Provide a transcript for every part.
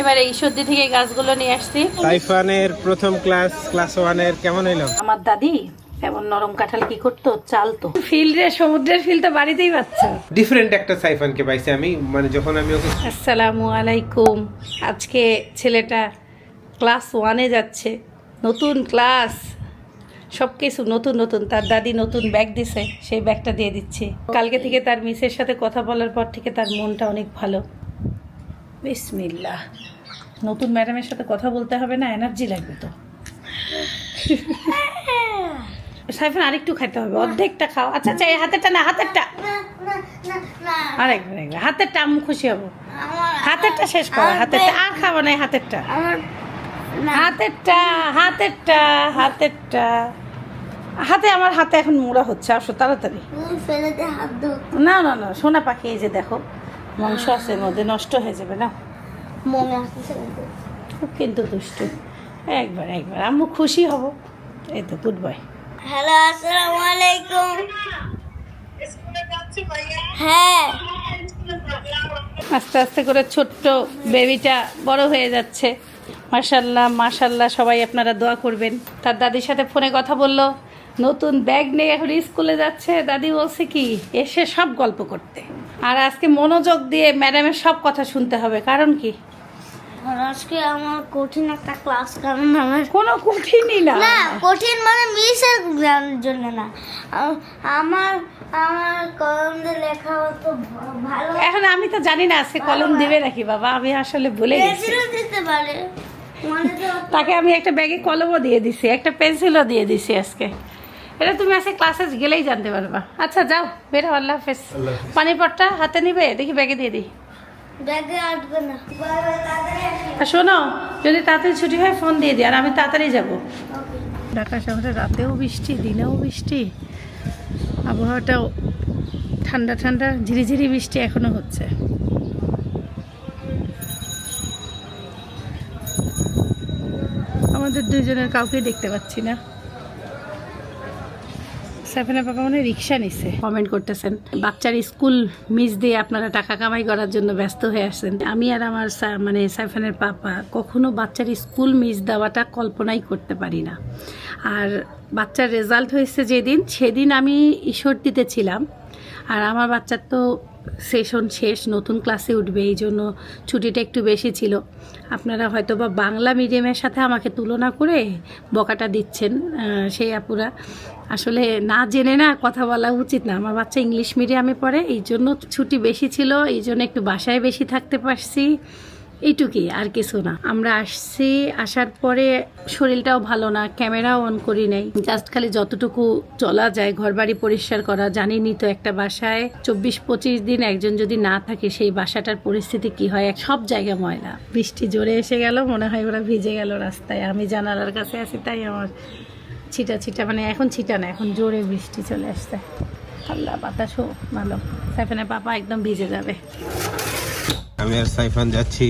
এবারে ঈশ্বরদী থেকে এই গাছগুলো নিয়ে আসছি। সাইফানের প্রথম ক্লাস ক্লাস ওয়ানের কেমন হইল? আমার দাদি এমন নরম কাঁঠাল কি করতো? চালতো। ফিল্ডে সমুদ্রের ফিল তো বাড়িতেই পাচ্ছ। ডিফারেন্ট একটা সাইফানকে পাইছি আমি মানে যখন আমি ওকে আসসালামু আলাইকুম। আজকে ছেলেটা ক্লাস ওয়ানে যাচ্ছে। নতুন ক্লাস। সব কিছু নতুন নতুন। তার দাদি নতুন ব্যাগ দিছে সেই ব্যাগটা দিয়ে দিচ্ছে। কালকে থেকে তার মিসের সাথে কথা বলার পর থেকে তার মনটা অনেক ভালো। বিসমিল্লা নতুন ম্যাডামের সাথে কথা বলতে হবে না এনার্জি লাগবে তো। সাইফান আরেকটু খাইতে হবে। অর্ধেকটা খাও। আচ্ছা আচ্ছা এই হাতেরটা না হাতেরটা। আরেকবার একবার হাতেরটা আমি খুশি হব। হাতেরটা শেষ করো হাতেরটা। আর খাব না হাতেরটা। হাতেরটা হাতেরটা হাতেরটা। হাতে আমার হাতে এখন মোড়া হচ্ছে আসো তাড়াতাড়ি। না না না সোনা পাখি এই যে দেখো। মাংস আছে মধ্যে নষ্ট হয়ে যাবে না? মনে আসতেছে। খুব কিন্তু দুষ্টু। একবার একবার। আম্মু খুশি হব। এই তো গুড বাই হ্যালো আসসালামু আলাইকুম। হ্যাঁ। আস্তে আস্তে করে ছোট্ট বেবিটা বড় হয়ে যাচ্ছে। মাশাল্লাহ মাশাল্লাহ সবাই আপনারা দোয়া করবেন। তার দাদির সাথে ফোনে কথা বলল। নতুন ব্যাগ নিয়ে এখন স্কুলে যাচ্ছে। দাদি বলছে কি এসে সব গল্প করতে। আর আজকে মনোযোগ দিয়ে ম্যাডামের সব কথা শুনতে হবে কারণ কি? আজকে আমার কঠিন একটা ক্লাস কারণ আমার কোনো কঠিনই না। না কঠিন মানে মিসের জন্য না। আমার আমার কলম দিয়ে লেখা হতো ভালো এখন আমি তো জানি না আজকে কলম দিবে নাকি বাবা আমি আসলে ভুলে গেছি। দিতে পারে। মানে তাকে আমি একটা ব্যাগে কলমও দিয়ে দিছি একটা পেন্সিলও দিয়ে দিছি আজকে। এটা তুমি আসে ক্লাসে গেলেই জানতে পারবা। আচ্ছা যাও বেরো আল্লাহ হাফেজ। পানির পটটা হাতে নিবে? দেখি ব্যাগে দিয়ে দিই ব্যাগে আটবে না। বাই বাই তাড়াতাড়ি আসি আর শোনো যদি তাড়াতাড়ি ছুটি হয় ফোন দিয়ে দিই আর আমি তাড়াতাড়ি যাব। ঢাকা শহরে রাতেও বৃষ্টি দিনেও বৃষ্টি। আবহাওয়াটাও ঠান্ডা ঠান্ডা ঝিরিঝিরি বৃষ্টি এখনও হচ্ছে। আমাদের দুইজনের কাউকেই দেখতে পাচ্ছি না। সাইফানের বাবা মনে রিক্সা নিছে। কমেন্ট করতেছেন, বাচ্চার স্কুল মিস দিয়ে আপনারা টাকা কামাই করার জন্য ব্যস্ত হয়ে আসছেন আমি আর আমার মানে সাইফানের পাপা কখনো বাচ্চার স্কুল মিস দেওয়াটা কল্পনাই করতে পারি না। আর বাচ্চার রেজাল্ট হয়েছে যেদিন, সেদিন আমি ঈশ্বর দিতে ছিলাম। আর আমার বাচ্চার তো সেশন শেষ, নতুন ক্লাসে উঠবে, এই জন্য ছুটিটা একটু বেশি ছিল। আপনারা হয়তো বা বাংলা মিডিয়ামের সাথে আমাকে তুলনা করে বকাটা দিচ্ছেন সেই আপুরা। আসলে না জেনে না কথা বলা উচিত না। আমার বাচ্চা ইংলিশ মিডিয়ামে পড়ে, এই জন্য ছুটি বেশি ছিল, এই জন্য একটু বাসায় বেশি থাকতে পারছি। এইটুকুই, আর কিছু না। আমরা আসছি, আসার পরে শরীরটাও ভালো না ক্যামেরাও অন করি নাই। জাস্ট খালি যতটুকু চলা যায় ঘর বাড়ি পরিষ্কার করা, জানিনি তো একটা বাসায়। চব্বিশ পঁচিশ দিন একজন যদি না থাকে, সেই বাসাটার পরিস্থিতি কি হয়? সব জায়গায় ময়লা। বৃষ্টি জোরে এসে গেল, মনে হয় ওরা ভিজে গেল রাস্তায়। আমি জানালার কাছে আছি, তাই আমার ছিটা ছিটা মানে এখন ছিটা না, এখন জোরে বৃষ্টি চলে আসছে। আল্লাহ বাতাসও ভালো। সাইফানের পাপা একদম ভিজে যাবে। আমি আর সাইফান যাচ্ছি।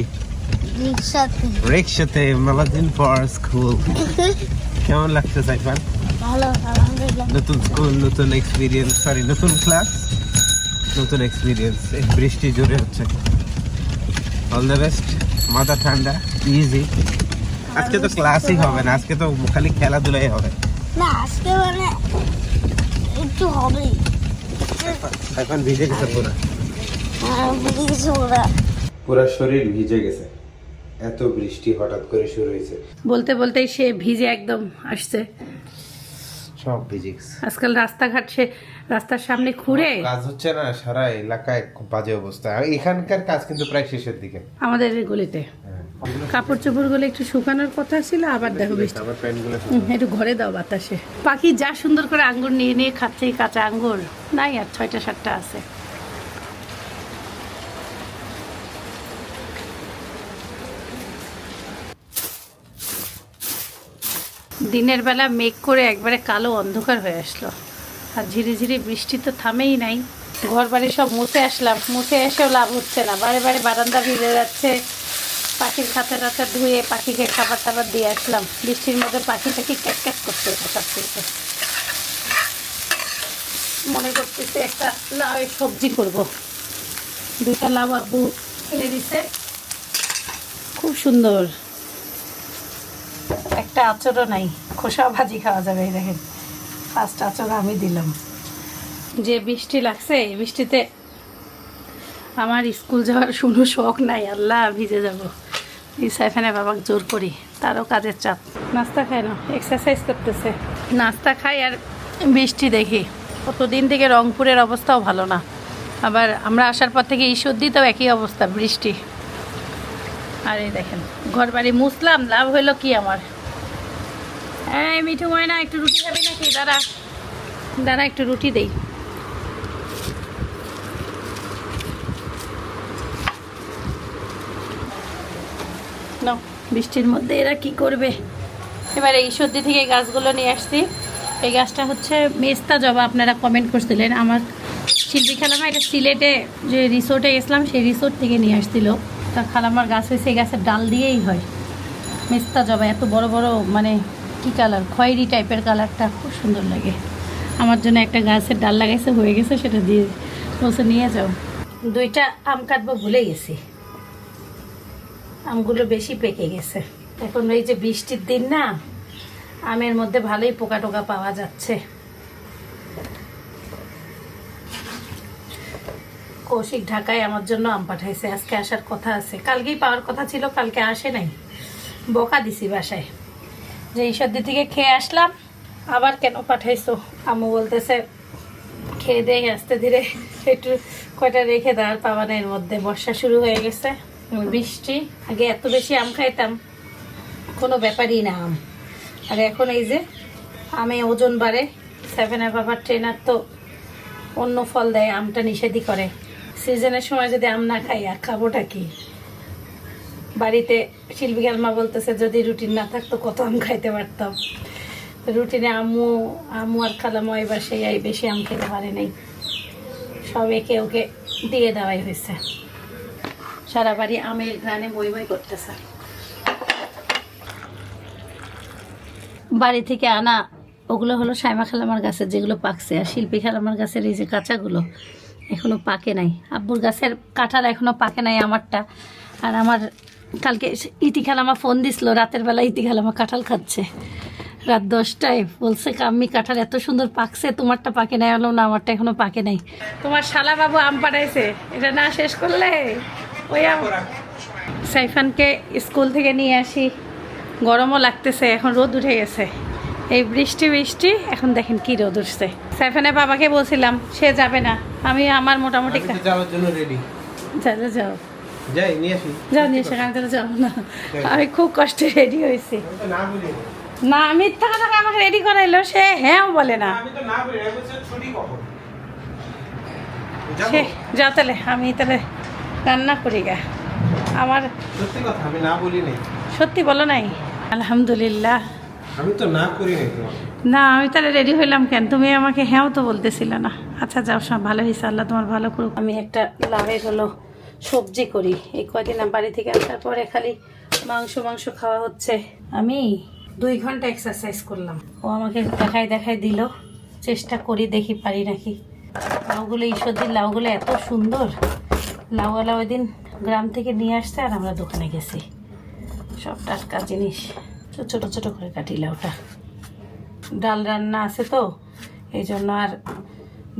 রিক্সাতে। মেলাদিন পর স্কুল। কেমন লাগছে সাইফান? নতুন স্কুল নতুন এক্সপিরিয়েন্স সরি নতুন ক্লাস নতুন এক্সপিরিয়েন্স বৃষ্টি জোরে হচ্ছে। অল দ্য বেস্ট মাথা ঠান্ডা ইজি আজকে তো ক্লাসই হবে না আজকে তো খালি খেলাধুলাই হবে। না আজকে মানে একটু হবেই। এখন ভিজে গেছে পুরো। আর বুঝে গেছি ওরা পুরো শরীর ভিজে গেছে। এত বৃষ্টি হঠাৎ করে শুরু হয়েছে। বলতে বলতেই সে ভিজে একদম আসছে। সব ভিজে গেছে। আজকাল রাস্তাঘাট সে রাস্তার সামনে খুঁড়ে। কাজ হচ্ছে না সারা এলাকায় খুব বাজে অবস্থা। আর এখানকার কাজ কিন্তু প্রায় শেষের দিকে। আমাদের গলিতে। কাপড় চোপড়গুলো একটু শুকানোর কথা ছিল আবার দেখো বৃষ্টি। একটু ঘরে দাও বাতাসে। পাখি যা সুন্দর করে আঙ্গুর নিয়ে নিয়ে খাচ্ছে এই কাঁচা আঙ্গুর। নাই আর ছয়টা সাতটা আছে। দিনের বেলা মেঘ করে একবারে কালো অন্ধকার হয়ে আসলো। আর ঝিরিঝিরি বৃষ্টি তো থামেই নাই। ঘর বাড়ি সব মুছে আসলাম। মুছে এসেও লাভ হচ্ছে না। বারে বারে বারান্দা ভিজে যাচ্ছে। পাখির খাতা টাতা ধুয়ে পাখিকে খাবার টাবার দিয়ে আসলাম। বৃষ্টির মধ্যে পাখি টাকি ক্যাট ক্যাট করতে সব থেকে মনে করতেছে একটা লাউ সবজি করব। দুইটা লাউ আব্বু খুব সুন্দর। একটা আচরও নাই। খোসা ভাজি খাওয়া যাবে এই দেখেন। ফার্স্ট আচর আমি দিলাম। যে বৃষ্টি লাগছে, এই বৃষ্টিতে আমার স্কুল যাওয়ার শুধু শখ নাই। আল্লাহ, ভিজে যাব। সাইফানে বাবাকে জোর করি। তারও কাজের চাপ। নাস্তা খায় না এক্সারসাইজ করতেছে। নাস্তা খাই আর বৃষ্টি দেখি। কতদিন থেকে রংপুরের অবস্থাও ভালো না। আবার আমরা আসার পর থেকে ঈশ্বরদীতেও একই অবস্থা, বৃষ্টি। আর এই দেখেন ঘর বাড়ি মুসলাম লাভ হইল কি আমার? এই মিঠু ময়না, একটু রুটি খাবি নাকি? দাঁড়া। দাঁড়া, একটু রুটি দেই। বৃষ্টির মধ্যে এরা কি করবে? এবার এই সর্দি থেকে গাছগুলো নিয়ে আসছি। এই গাছটা হচ্ছে মেস্তা জবা, আপনারা কমেন্ট করছিলেন। আমার শিল্পী খালামা এটা সিলেটে যে রিসোর্টে গেছিলাম, সেই রিসোর্ট থেকে নিয়ে আসছিল। তা খালামার গাছ হয়েছে, এই গাছের ডাল দিয়েই হয়। মেস্তা জবা, এত বড় বড় মানে কি কালার? খয়েরি টাইপের কালারটা খুব সুন্দর লাগে। আমার জন্য একটা গাছের ডাল লাগাইছে, হয়ে গেছে, সেটা দিয়ে বলছে নিয়ে যাও। দুইটা আম কাটবো ভুলে গেছি। আমগুলো বেশি পেকে গেছে। এখন এই যে বৃষ্টির দিন না, আমের মধ্যে ভালোই পোকা টোকা পাওয়া যাচ্ছে। কৌশিক ঢাকায় আমার জন্য আম পাঠাইছে, আজকে আসার কথা আছে। কালকেই পাওয়ার কথা ছিল, কালকে আসে নাই। বকা দিছি বাসায়। যে ঈশ্বরদী থেকে খেয়ে আসলাম, আবার কেন পাঠাইছো? আম্মু বলতেছে, খেয়ে দেয় আস্তে ধীরে একটু কয়টা রেখে দেওয়ার পাবানা এর মধ্যে। বর্ষা শুরু হয়ে গেছে বৃষ্টি। আগে এত বেশি আম খাইতাম, কোনো ব্যাপারই না আম। আর এখন এই যে, আমে ওজন বাড়ে সেভেন আপ আবার ট্রেনার তো অন্য ফল দেয়, আমটা নিষেধই করে। সিজনের সময় যদি আম না খাই, আর খাবোটা কি? বাড়িতে শিল্পী মা বলতেছে, যদি রুটিন না থাকতো কত আম খাইতে পারতাম? রুটিনে আম্মু আম্মু আর খালামু এবার সেই আই বেশি আম খেতে পারে নাই। সব একে ওকে দিয়ে দেওয়াই হয়েছে। সারা বাড়ি আমের ঘ্রাণে বই বই করতেছে। বাড়ি থেকে আনা ওগুলো হলো সাইমা খালামার গাছের যেগুলো পাকছে, আর শিল্পী খালামার গাছের এই যে কাঁচাগুলো এখনও পাকে নাই। আব্বুর গাছের কাঁঠাল এখনও পাকে নাই আমারটা, আর আমার কালকে ইতি খালামা ফোন দিছিল রাতের বেলা ইতি খালামা কাঁঠাল খাচ্ছে। রাত দশটায় বলছে আমি কাঁঠাল এত সুন্দর পাকছে তোমারটা পাকে নাই। হলো না আমারটা এখনও পাকে নাই। তোমার শালা বাবু আম পাঠাইছে এটা না শেষ করলে? ওই আম সাইফানকে স্কুল থেকে নিয়ে আসি গরমও লাগতেছে এখন রোদ উঠে গেছে। এই বৃষ্টি বৃষ্টি এখন দেখেন কি রোদ উঠছে। সাইফানের বাবাকে বলছিলাম সে যাবে না আমি আমার মোটামুটি যাওয়ার জন্য রেডি যাও যাও। যাই নিয়ে আসি। যাও নিয়ে যাব না আমি খুব কষ্টে রেডি হয়েছি। না থাকা থাকা আমাকে রেডি করাইলো সে হ্যাঁ বলে না? সে যাও তাহলে আমি তাহলে রান্না করি গা। আমার সত্যি কথা আমি না বলি নাই। সত্যি বলো নাই? আলহামদুলিল্লাহ। আমি তো না করি নাই না আমি তাহলে রেডি হইলাম কেন? তুমি আমাকে হ্যাঁও তো বলতেছিলে না। আচ্ছা যাও সব ভালো হয়েছে। আল্লাহ তোমার ভালো করুক। আমি একটা লাভের হলো। সবজি করি। এই কয়দিন বাড়ি থেকে আসার পরে খালি মাংস মাংস খাওয়া হচ্ছে। আমি দুই ঘণ্টা এক্সারসাইজ করলাম। ও আমাকে দেখাই দেখাই দিল। চেষ্টা করি দেখি পারি নাকি। লাউগুলো এই ঈশ্বরদীর লাউগুলো এত সুন্দর। লাউওয়ালা ওই দিন গ্রাম থেকে নিয়ে আসতে আর আমরা দোকানে গেছি। সব টাটকা জিনিস। ছোট ছোট ছোট করে কাটি লাউটা। ডাল রান্না আছে তো, এই জন্য আর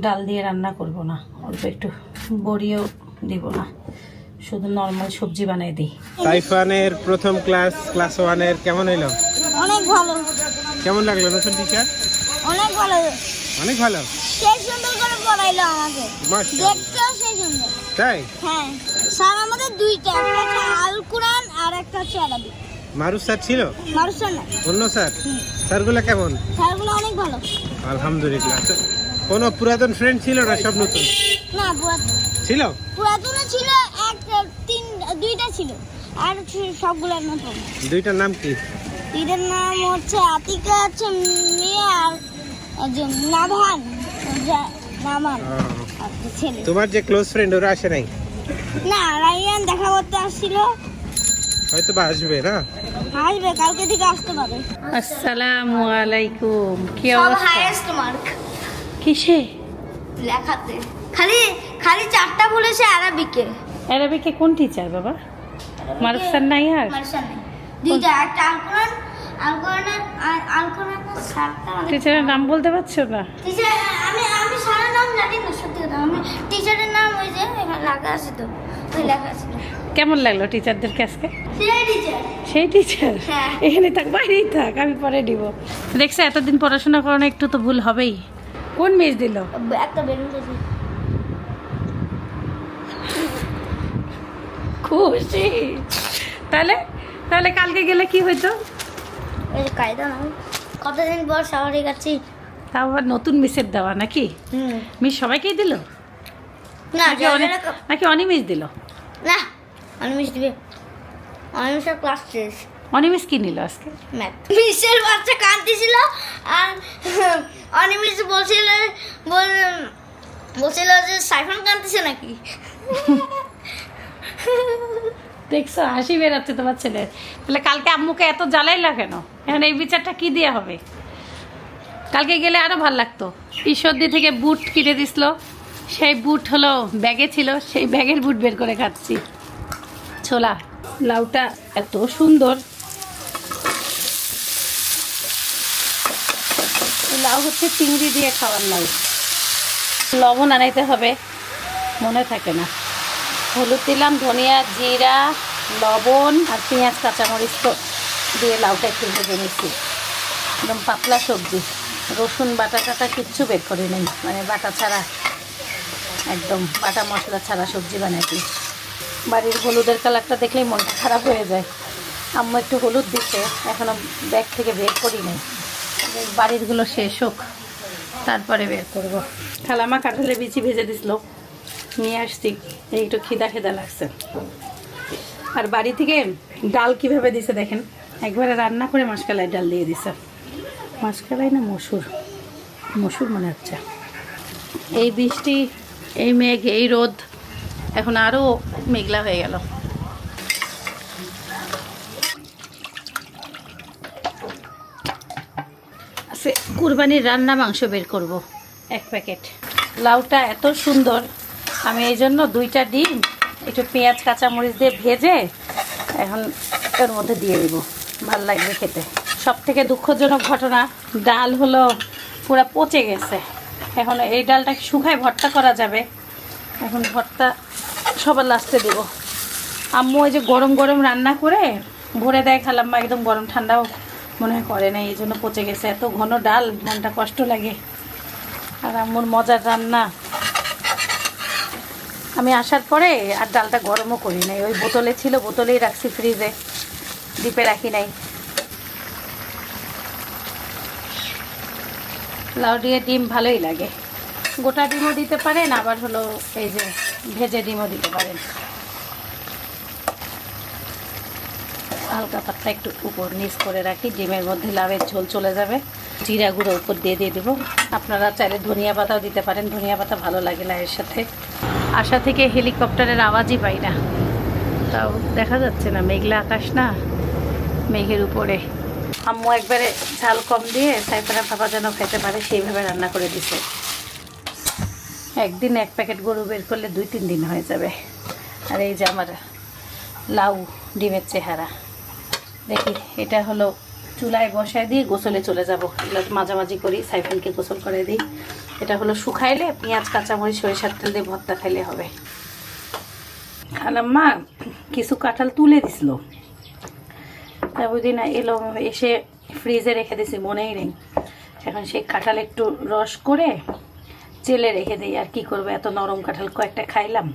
ডাল দিয়ে রান্না করব না। অল্প একটু বড়িও দিব না। শুধু নর্মাল সবজি বানাই দিই। সাইফানের প্রথম ক্লাস ক্লাস ওয়ানের কেমন হইল? অনেক ভালো। কেমন লাগল নতুন টিচার অনেক ভালো। অনেক ভালো? সেই সুন্দর করে পড়াইলো আমাকে। দেখতেও সেই সুন্দর। তাই? হ্যাঁ। স্যার আমাদের দুইটা একটা হচ্ছে আল কোরআন আর একটা হচ্ছে আরবি। মারুফ স্যার ছিল? মারুসার না। অন্য স্যার? স্যারগুলো কেমন? স্যারগুলো অনেক ভালো। আলহামদুলিল্লাহ। কোনো পুরাতন ফ্রেন্ড ছিল না সব নতুন? না পুরাতন। ছিল? পুরাতনে ছিল এক তিন দুইটা ছিল। আর হচ্ছে সবগুলো নতুন দুইটার নাম কি? দুইটার নাম হচ্ছে আতিকা হচ্ছে মেয়ে আর নাভান নামান ছেলে। তোমার যে ক্লোজ ফ্রেন্ড ওরা আসে নাই? না রাইয়ান দেখা করতে আসছিল। হয়তো বা আসবে না? আসবে কালকে থেকে আসতে পারে। আসসালামু আলাইকুম কি সব অবস্থা? হাইয়েস্ট মার্ক কিসে? লেখাতে। খালি খালি চারটা বলেছে আরবিকে। অ্যারাবিকে কোন টিচার বাবা? মারুফ স্যার নাই আর মার্শাল নেই দুইটা একটা আলকোরআন আলকোরআন আলকোরআন স্যারটা টিচারের নাম বলতে পারছ না? টিচার আমি আমি সারা নাম জানি না সত্যি কথা। আমি টিচারের নাম ওই যে এখানে লেখা আছে তো ওই লেখা আছে। কেমন লাগল টিচারদের কাছে সেই টিচার সেই টিচার হ্যাঁ। এখানে থাক বাইরেই থাক আমি পরে দিব। দেখছে এতদিন পড়াশোনা করানো একটু তো ভুল হবেই। কোন মিস দিল? একটা বেলুন খুশি। তাহলে তাহলে কালকে গেলে কি হইতো? কায়দা না কতদিন পর শহরে গেছি তাও আবার নতুন মিসের দেওয়া নাকি? মিস সবাইকেই দিল? না নাকি অনিমিস দিল? না অনিমিষ দিবে। অনিমিষের ক্লাস শেষ। অনিমিস কি নিল আজকে? ম্যাথ। মিসের বাচ্চা কাঁদতেছিল আর অনিমিষ বলছিল বল- বলছিল যে সাইফন কাঁদতেছে নাকি? দেখছ? হাসি বেরাচ্ছে তোমার ছেলে তাহলে কালকে আম্মুকে এত জ্বালাই জ্বালাইলা কেন? এখন এই বিচারটা কি দিয়ে হবে? কালকে গেলে আরও ভালো লাগতো। ঈশ্বরদি থেকে বুট কিনে দিছিল। সেই বুট হলো ব্যাগে ছিল। সেই ব্যাগের বুট বের করে খাচ্ছি। ছোলা, লাউটা এত সুন্দর। লাউ হচ্ছে চিংড়ি দিয়ে খাওয়ার লাউ। লবণ আনাইতে হবে। মনে থাকে না। হলুদ দিলাম, ধনিয়া, জিরা, লবণ আর পেঁয়াজ, কাঁচামরিচ দিয়ে লাউটা একটু ভেজে নিচ্ছি একদম পাতলা সবজি। রসুন, বাটা টাটা কিচ্ছু বের করে নেই। মানে বাটা ছাড়া, একদম বাটা মশলা ছাড়া সবজি বানাইছি বাড়ির হলুদের কালারটা দেখলেই মনটা খারাপ হয়ে যায়। আম্মু একটু হলুদ দিচ্ছে এখনও ব্যাগ থেকে বের করি নাই। বাড়িরগুলো শেষ হোক, তারপরে বের করব। খালামা কাঁঠালে বিচি ভেজে দিছিল। নিয়ে আসছি। একটু খিদা খিদা লাগছে। আর বাড়ি থেকে ডাল কীভাবে দিছে দেখেন? একবারে রান্না করে মাসকালাই ডাল দিয়ে দিছে। মাসকালাই না মসুর? মসুর মনে হচ্ছে। এই বৃষ্টি, এই মেঘ, এই রোদ, এখন আরও মেঘলা হয়ে গেল। কুরবানির রান্না মাংস বের করব। এক প্যাকেট। লাউটা এত সুন্দর। আমি এই জন্য দুইটা ডিম, একটু পেঁয়াজ, কাঁচামরিচ দিয়ে ভেজে এখন এর মধ্যে দিয়ে দিব। ভালো লাগবে খেতে। সব থেকে দুঃখজনক ঘটনা, ডাল হলো পুরো পচে গেছে। এখন এই ডালটা শুকায় ভর্তা করা যাবে। এখন ভর্তা সবার লাস্টে দেব। আম্মু ওই যে গরম গরম রান্না করে ভরে দেয় খালাম বা একদম গরম ঠান্ডাও মনে হয় করে না এই জন্য পচে গেছে। এত ঘন ডাল, মনটা কষ্ট লাগে। আর আম্মুর মজার রান্না। আমি আসার পরে আর ডালটা গরমও করি নাই। ওই বোতলে ছিল, বোতলেই রাখছি ফ্রিজে ডিপে রাখি নাই। লাউ দিয়ে ডিম ভালোই লাগে। গোটা ডিমও দিতে পারেন, আবার হলো এই যে ভেজে ডিমও দিতে পারেন। হালকা পাতলা একটু উপর নিচ করে রাখি, ডিমের মধ্যে লাভের ঝোল চলে যাবে। জিরা গুঁড়ো উপর দিয়ে দিয়ে দেবো। আপনারা চাইলে ধনিয়া পাতাও দিতে পারেন, ধনিয়া পাতা ভালো লাগে লাউয়ের সাথে। আশা থেকে হেলিকপ্টারের আওয়াজই পাই না। তাও দেখা যাচ্ছে না, মেঘলা আকাশ না, মেঘের উপরে। আম্মু একবারে ঝাল কম দিয়ে সাইফানা বাবা যেন খেতে পারে, সেইভাবে রান্না করে দিছে। একদিন এক প্যাকেট গরু বের করলে দুই তিন দিন হয়ে যাবে। আর এই যে আমার লাউ ডিমের চেহারা। দেখি, এটা হলো চুলায় বসায় দিয়ে গোসলে চলে যাব। মাঝামাঝি করি সাইফেলকে গোসল করে দিই। এটা হলো শুকাইলে পেঁয়াজ, কাঁচামরিচ, সরিষার তেল দিয়ে ভর্তা খাইলে হবে। খালাম্মা কিছু কাঁঠাল তুলে দিছিল। দিন এলো এসে ফ্রিজে রেখে দিছি, মনেই নেই। এখন সেই কাঁঠাল একটু রস করে চেলে রেখে দিই, আর কি করব? এত নরম কাঁঠাল, কয়েকটা খাইলাম,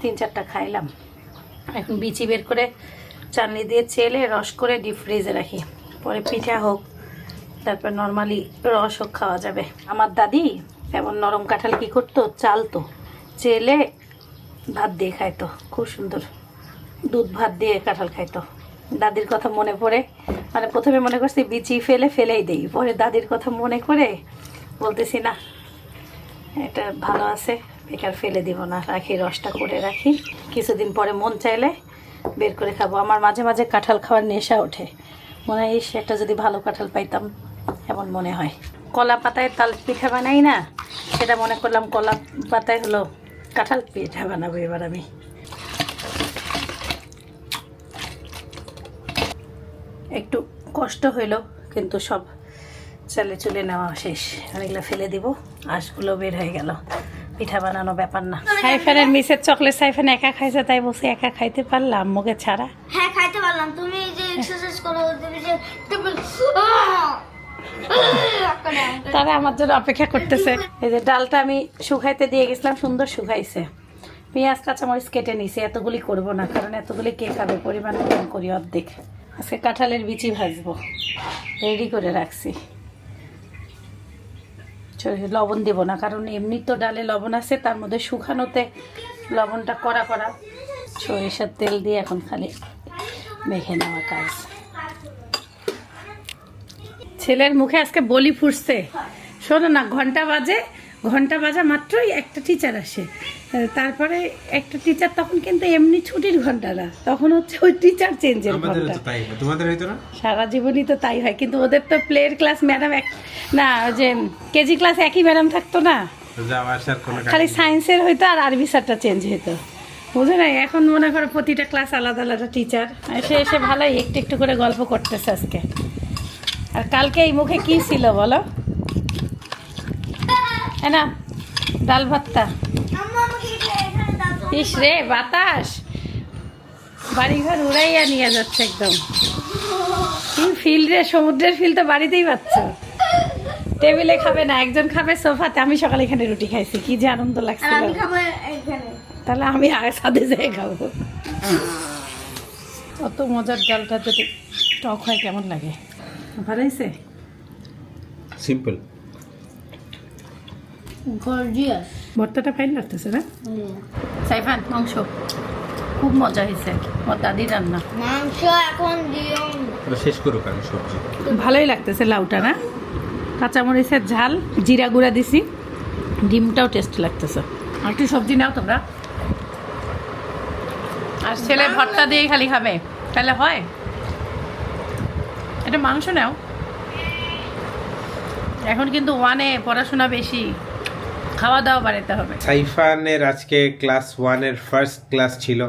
তিন চারটা খাইলাম। এখন বিচি বের করে চাটনি দিয়ে চেলে, রস করে ডিপ ফ্রিজে রাখি। পরে পিঠা হোক তারপর নর্মালি রসও খাওয়া যাবে। আমার দাদি এমন নরম কাঁঠাল কি করতো? চালতো। চেলে ভাত দিয়ে খাইতো। খুব সুন্দর। দুধ ভাত দিয়ে কাঁঠাল খাইতো। দাদির কথা মনে পড়ে। মানে প্রথমে মনে করছি বিচি ফেলে ফেলেই দেই। পরে দাদির কথা মনে করে বলতেছি, না, এটা ভালো আছে। বেকার ফেলে দিব না। রাখি, রসটা করে রাখি। কিছুদিন পরে মন চাইলে বের করে খাব। আমার মাঝে মাঝে কাঁঠাল খাওয়ার নেশা ওঠে। মনে হয় একটা যদি ভালো কাঁঠাল পাইতাম। এমন মনে হয়। কলা পাতায় তাল পিঠা বানাই না সেটা মনে করলাম কলা পাতায় হলো কাঁঠাল পিঠা বানাবো এবার আমি। একটু কষ্ট হইল কিন্তু সব চালে চলে নেওয়া শেষ। আর এগুলো ফেলে দিব আঁশগুলো বের হয়ে গেল। পিঠা বানানো ব্যাপার না। সাইফানের মিসের চকলেট সাইফান একা খাইছে তাই বসে একা খাইতে পারলাম মুখে ছাড়া। হ্যাঁ খাইতে পারলাম। তুমি যে এক্সারসাইজ করো তুমি যে তুমি তারা আমার জন্য অপেক্ষা করতেছে। এই যে ডালটা আমি শুকাইতে দিয়ে গেছিলাম, সুন্দর শুকাইছে। পেঁয়াজ, কাঁচামরিচ কেটে নিছি, এতগুলি করব না, কারণ এতগুলি কে খাবে? পরিমাণ কম করি অর্ধেক। আজকে কাঁঠালের বিচি ভাজবো। রেডি করে রাখছি। লবণ দেবো না, কারণ এমনি তো ডালে লবণ আছে, তার মধ্যে শুকানোতে লবণটা করা করা সরিষার তেল দিয়ে এখন খালি মেখে নেওয়া কাজ। ছেলের মুখে আজকে বলি ফুটছে। শোনো না ঘণ্টা বাজে ঘণ্টা বাজা মাত্রই একটা টিচার আসে। তারপরে একটা টিচার তখন কিন্তু এমনি ছুটির ঘণ্টা না তখন হচ্ছে ওই টিচার চেঞ্জের ঘণ্টা। তোমাদের না? সারা জীবনই তো তাই হয় কিন্তু ওদের তো প্লের ক্লাস ম্যাডাম এক না ওই যে কেজি ক্লাস একই ম্যাডাম থাকতো না। খালি সায়েন্সের হইতো আর আরবি স্যারটা চেঞ্জ হইতো। বুঝে না এখন মনে করো প্রতিটা ক্লাস আলাদা আলাদা টিচার এসে এসে ভালোই একটু একটু করে গল্প করতেছে আজকে। আর কালকে এই মুখে কি ছিল বলো? হ্যাঁ না ডাল ভাতটা। ইস রে বাতাস। বাড়িঘর উড়াইয়া নিয়ে যাচ্ছে একদম। কি ফিল রে সমুদ্রের ফিল তো বাড়িতেই পাচ্ছ। টেবিলে খাবে না একজন খাবে সোফাতে। আমি সকালে এখানে রুটি খাইছি কি যে আনন্দ আর এখানে। তাহলে আমি আগে সাথে যেয়ে খাব। অত মজার ডালটা যদি টক হয় কেমন লাগে? ভালো হয়েছে সিম্পল গর্জিয়াস ভর্তাটা ফাইন লাগতেছে না? সাইফান মাংস। খুব মজা হয়েছে। ওর দাদি রান্না। মাংস এখন দিও শেষ করুক আমি সবজি। ভালোই লাগতেছে লাউটা না? কাঁচামরিচের ঝাল জিরা গুঁড়া দিছি। ডিমটাও টেস্ট লাগতেছে। আর একটু সবজি নাও তোমরা। আর ছেলে ভর্তা দিয়ে খালি খাবে। তাহলে হয়? এটা মাংস নাও। এখন কিন্তু ওয়ানে পড়াশোনা বেশি খাওয়া দাওয়া বাড়াতে হবে। সাইফানের আজকে ক্লাস ওয়ানের ফার্স্ট ক্লাস ছিল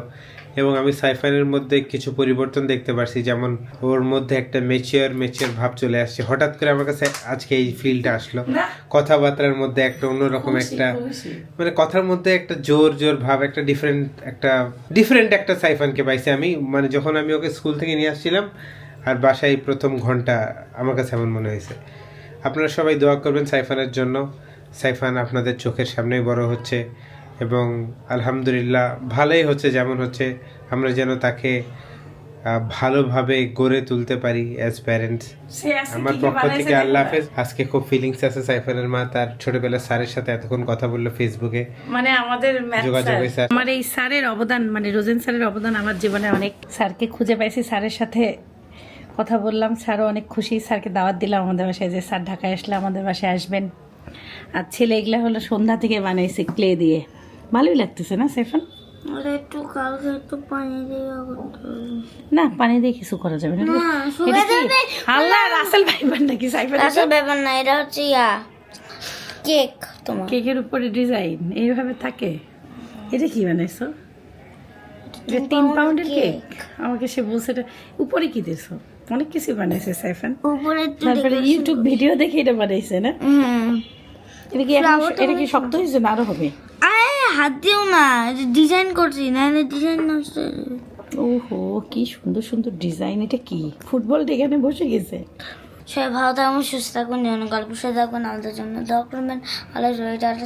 এবং আমি সাইফানের মধ্যে কিছু পরিবর্তন দেখতে পারছি। যেমন ওর মধ্যে একটা মেচিওর মেচিওর ভাব চলে আসছে। হঠাৎ করে আমার কাছে আজকে এই ফিলটা আসলো। কথাবার্তার মধ্যে একটা অন্যরকম একটা মানে কথার মধ্যে একটা জোর জোর ভাব একটা ডিফারেন্ট একটা ডিফারেন্ট একটা সাইফানকে পাইছি আমি। মানে যখন আমি ওকে স্কুল থেকে নিয়ে আসছিলাম আর বাসায় প্রথম ঘণ্টা আমার কাছে এমন মনে হয়েছে। আপনারা সবাই দোয়া করবেন সাইফানের জন্য। সাইফান আপনাদের চোখের সামনেই বড় হচ্ছে এবং আলহামদুলিল্লাহ ভালোই হচ্ছে যেমন হচ্ছে। আমরা যেন তাকে ভালোভাবে গড়ে তুলতে পারি অ্যাজ প্যারেন্টস আমার পক্ষ থেকে আল্লাহ হাফেজ। আজকে খুব ফিলিংস আছে সাইফানের মা তার ছোটবেলার স্যারের সাথে এতক্ষণ কথা বলল ফেসবুকে মানে আমাদের যোগাযোগ হয়েছে। আমার এই স্যারের অবদান মানে রোজেন স্যারের অবদান আমার জীবনে অনেক স্যারকে খুঁজে পাইছি স্যারের সাথে কথা বললাম স্যারও অনেক খুশি। স্যারকে দাওয়াত দিলাম আমাদের বাসায় যে স্যার ঢাকায় আসলে আমাদের বাসায় আসবেন। আর ছেলে এগুলা হলো সন্ধ্যা থেকে বানাইছে ক্লে দিয়ে। ভালোই লাগতেছে না সেফান? আর একটু কালকে একটু পানি দিয়ে না পানি দিয়ে কিছু করা যাবে না। আল্লাহ রাসেল ভাইবান নাকি সাইফান না এটা হচ্ছে ইয়া কেক তোমার। কেকের উপরে ডিজাইন এইভাবে থাকে। এটা কি বানাইছো? এটা তিন পাউন্ডের কেক আমাকে সে বলছে এটা উপরে কি দিয়েছ অনেক কিছু বানাইছে সাইফান। উপরে তারপরে ইউটিউব ভিডিও দেখে এটা বানাইছে না? এটা কি এটা কি শক্ত হয়েছে না আরও হবে? আরে হাত দিও না ডিজাইন করছি না ডিজাইন নষ্ট ওহো কি সুন্দর সুন্দর ডিজাইন এটা কি? ফুটবলটা এখানে বসে গেছে? সবাই ভালো থাকুন সুস্থ থাকুন যেন গল্প সাথে থাকুন আমাদের জন্য দোয়া করবেন। আল্লাহ টাটা